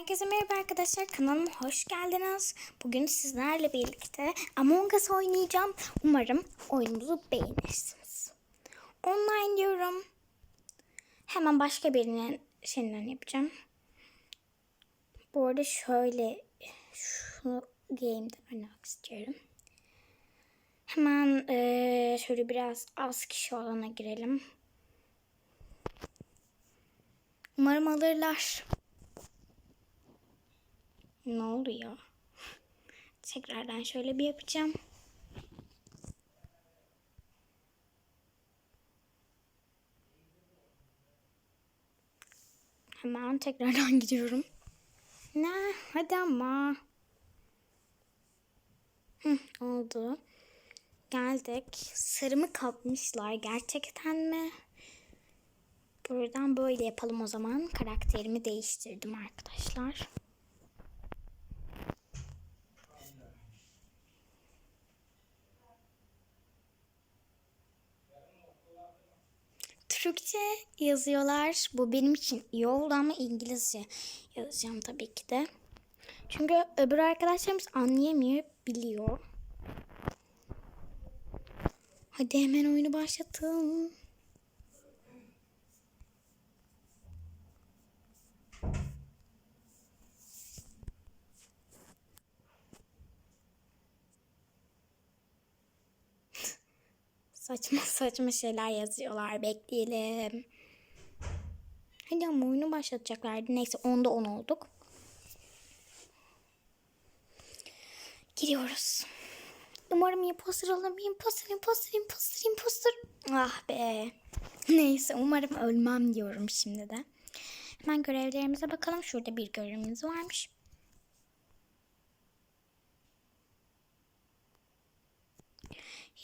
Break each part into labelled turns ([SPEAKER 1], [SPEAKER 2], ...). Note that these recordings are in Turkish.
[SPEAKER 1] Herkese merhaba arkadaşlar kanalıma hoş geldiniz. Bugün sizlerle birlikte Among Us oynayacağım. Umarım oyunumuzu beğenirsiniz. Online diyorum. Hemen başka birinin şeyinden yapacağım. Bu arada şöyle şu game'den oynamak istiyorum. Hemen eee, şöyle biraz az kişi olana girelim. Umarım alırlar. Ne oldu ya? Tekrardan şöyle bir yapacağım. Hemen tekrardan gidiyorum. Ne? Hadi ama. Hı, oldu. Geldik. Sarımı kapmışlar. Gerçekten mi? Buradan böyle yapalım o zaman. Karakterimi değiştirdim arkadaşlar. Türkçe yazıyorlar. Bu benim için iyi oldu ama İngilizce yazacağım tabii ki de. Çünkü öbür arkadaşlarımız anlayamıyor, biliyor. Hadi hemen oyunu başlatalım. Saçma saçma şeyler yazıyorlar. Bekleyelim. Hadi ama oyunu başlatacaklardı. Neyse onda 10 olduk. Gidiyoruz. Umarım imposter olurum. Imposter, imposter, imposter, imposter. Ah be. Neyse umarım ölmem diyorum şimdi de. Hemen görevlerimize bakalım. Şurada bir görevimiz varmış.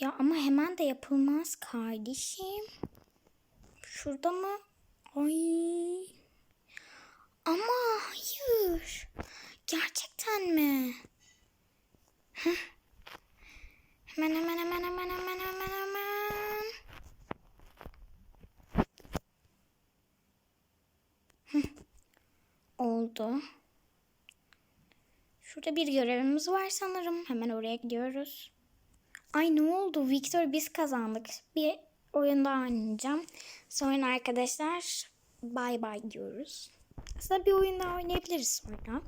[SPEAKER 1] Ya ama hemen de yapılmaz kardeşim. Şurada mı? Ay. Ama hayır. Gerçekten mi? Heh. Hemen hemen hemen hemen hemen hemen hemen. Oldu. Şurada bir görevimiz var sanırım. Hemen oraya gidiyoruz. Ay ne oldu? Victor biz kazandık. Bir oyun daha oynayacağım. Sonra arkadaşlar bay bay diyoruz. Aslında bir oyun daha oynayabiliriz sonra.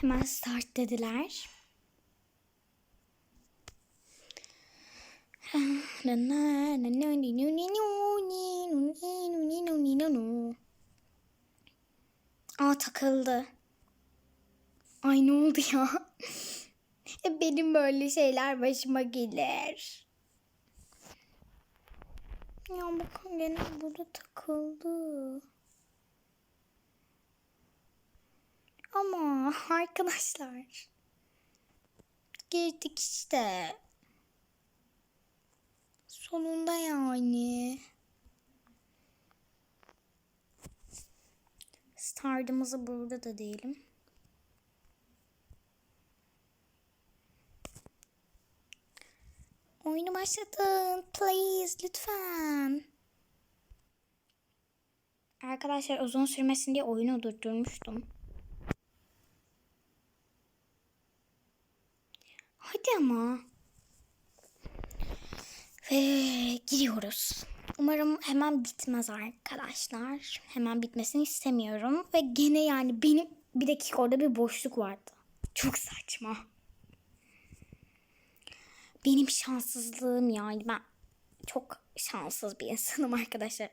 [SPEAKER 1] Hemen start dediler. Aa takıldı. Ay ne oldu ya? Benim böyle şeyler başıma gelir. Ya bakın gene burada takıldı. Ama arkadaşlar. Girdik işte. Sonunda yani. Startımızı burada da diyelim. Oyunu başlatın. Please lütfen. Arkadaşlar uzun sürmesin diye oyunu durdurmuştum. Hadi ama. Ve giriyoruz. Umarım hemen bitmez arkadaşlar. Hemen bitmesini istemiyorum. Ve gene yani benim bir dakika orada bir boşluk vardı. Çok saçma. Benim şanssızlığım yani ben çok şanssız bir insanım arkadaşlar.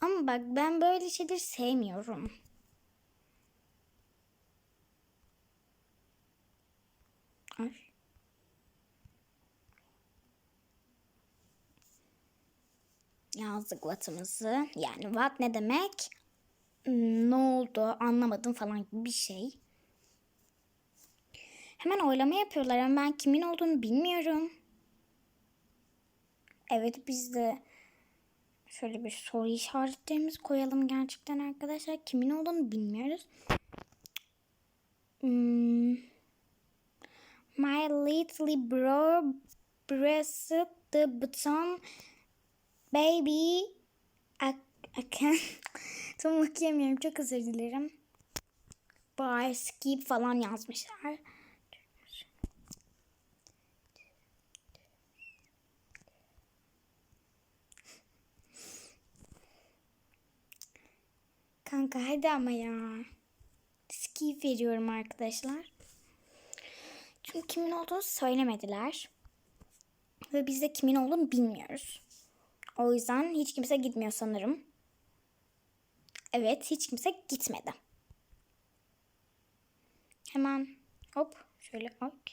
[SPEAKER 1] Ama bak ben böyle şeyleri sevmiyorum. Ay. Yazdık vatımızı. Yani vat ne demek? Hmm, Ne oldu anlamadım falan gibi bir şey. Hemen oylama yapıyorlar ama ben kimin olduğunu bilmiyorum. Evet biz de şöyle bir soru işaretlerimizi koyalım gerçekten arkadaşlar. Kimin olduğunu bilmiyoruz. Hmm. My little bro pressed the button baby ac- Bakın. Tam okuyamıyorum. Çok özür dilerim. Bar, skip falan yazmışlar. Kanka hadi ama ya. Skip veriyorum arkadaşlar. Çünkü kimin olduğunu söylemediler. Ve biz de kimin olduğunu bilmiyoruz. O yüzden hiç kimse gitmiyor sanırım. Evet hiç kimse gitmedi. Hemen hop şöyle ok.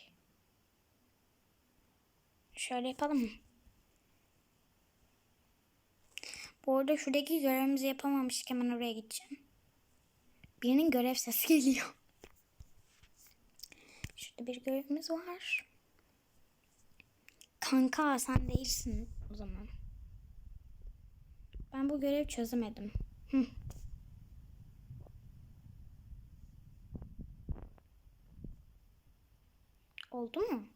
[SPEAKER 1] Şöyle yapalım mı? Bu arada şuradaki görevimizi yapamamıştık hemen oraya gideceğim. Birinin görev sesi geliyor. Şurada bir görevimiz var. Kanka sen değilsin o zaman. Ben bu görevi çözemedim. Hı. Oldu mu?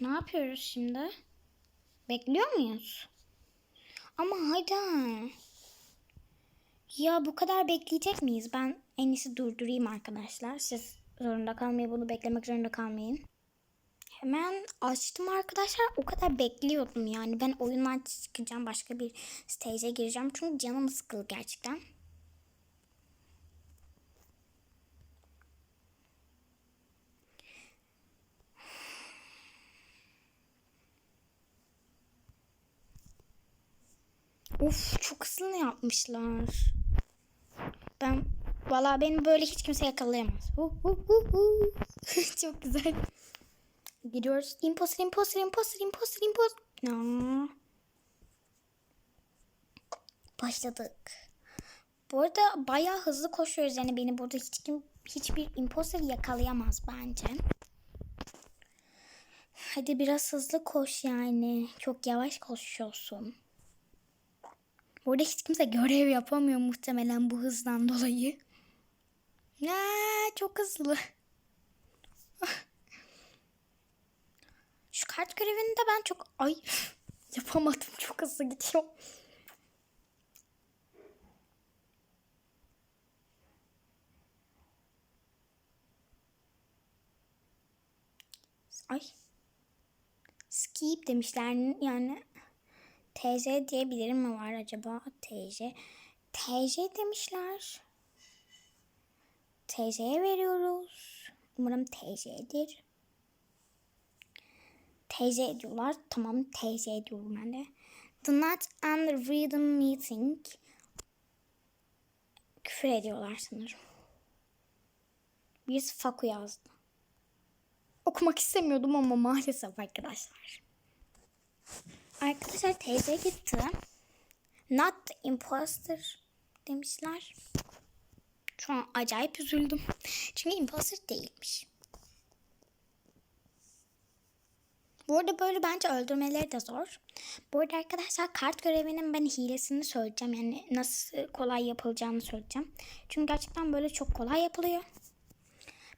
[SPEAKER 1] Ne yapıyoruz şimdi? Bekliyor muyuz? Ama hadi. Ya bu kadar bekleyecek miyiz? Ben en iyisi durdurayım arkadaşlar. Siz zorunda kalmayın. Bunu beklemek zorunda kalmayın. Hemen açtım arkadaşlar. O kadar bekliyordum yani. Ben oyundan çıkacağım. Başka bir stage'e gireceğim. Çünkü canım sıkıldı gerçekten. Of çok hızlı yapmışlar. Ben valla beni böyle hiç kimse yakalayamaz. Çok güzel. Gidiyoruz. Imposter, imposter, imposter, imposter, imposter. No. Başladık. Bu arada bayağı hızlı koşuyoruz. Yani beni burada hiç kim hiçbir imposter yakalayamaz bence. Hadi biraz hızlı koş yani. Çok yavaş koşuyorsun. Burada hiç kimse görev yapamıyor muhtemelen bu hızdan dolayı. Aa, çok hızlı. Şu kart görevinde ben çok... Ay yapamadım. Çok hızlı gidiyor. Ay. Skip demişler yani. TJ diye bilir mi var acaba? TJ. TJ demişler. TJ'ye veriyoruz. Umarım TJ'dir. TJ diyorlar. Tamam TJ diyorum ben de. The Not and Rhythm Meeting. Küfür ediyorlar sanırım. Birisi Faku yazdı. Okumak istemiyordum ama maalesef arkadaşlar. Arkadaşlar teyze gitti. Not imposter demişler. Şu an acayip üzüldüm. Çünkü imposter değilmiş. Bu arada böyle bence öldürmeleri de zor. Bu arada arkadaşlar kart görevinin ben hilesini söyleyeceğim. Yani nasıl kolay yapılacağını söyleyeceğim. Çünkü gerçekten böyle çok kolay yapılıyor.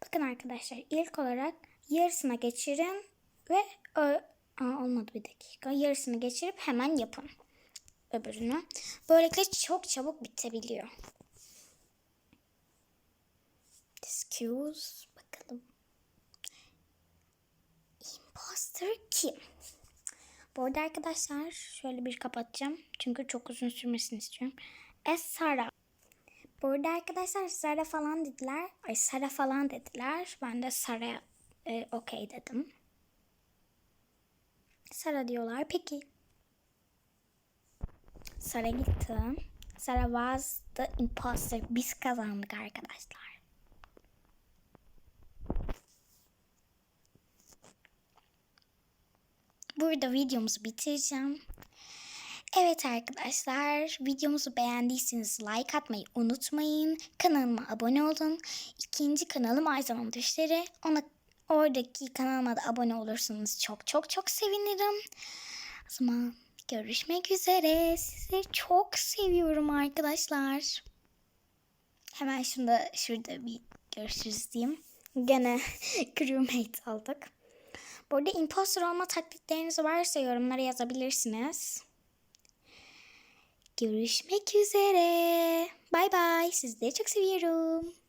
[SPEAKER 1] Bakın arkadaşlar ilk olarak yarısına geçirin ve Aa, olmadı bir dakika. Yarısını geçirip hemen yapın öbürünü. Böylelikle çok çabuk bitebiliyor. Excuse. Bakalım. Imposter kim? Bu arada arkadaşlar şöyle bir kapatacağım. Çünkü çok uzun sürmesini istiyorum. Es Sara. Bu arada arkadaşlar Sara falan dediler. Ay Sara falan dediler. Ben de Sara e, okey dedim. Sara diyorlar. Peki. Sara gitti. Sara was the imposter. Biz kazandık arkadaşlar. Burada videomuzu bitireceğim. Evet arkadaşlar videomuzu beğendiyseniz like atmayı unutmayın. Kanalıma abone olun. İkinci kanalım Ayzan'ın Düşleri. Ona Oradaki kanalıma da abone olursanız çok çok çok sevinirim. O zaman görüşmek üzere. Sizi çok seviyorum arkadaşlar. Hemen şunda şurada bir görüşürüz diyeyim. Gene crewmate aldık. Bu arada imposter olma taktikleriniz varsa yorumlara yazabilirsiniz. Görüşmek üzere. Bay bay. Sizleri çok seviyorum.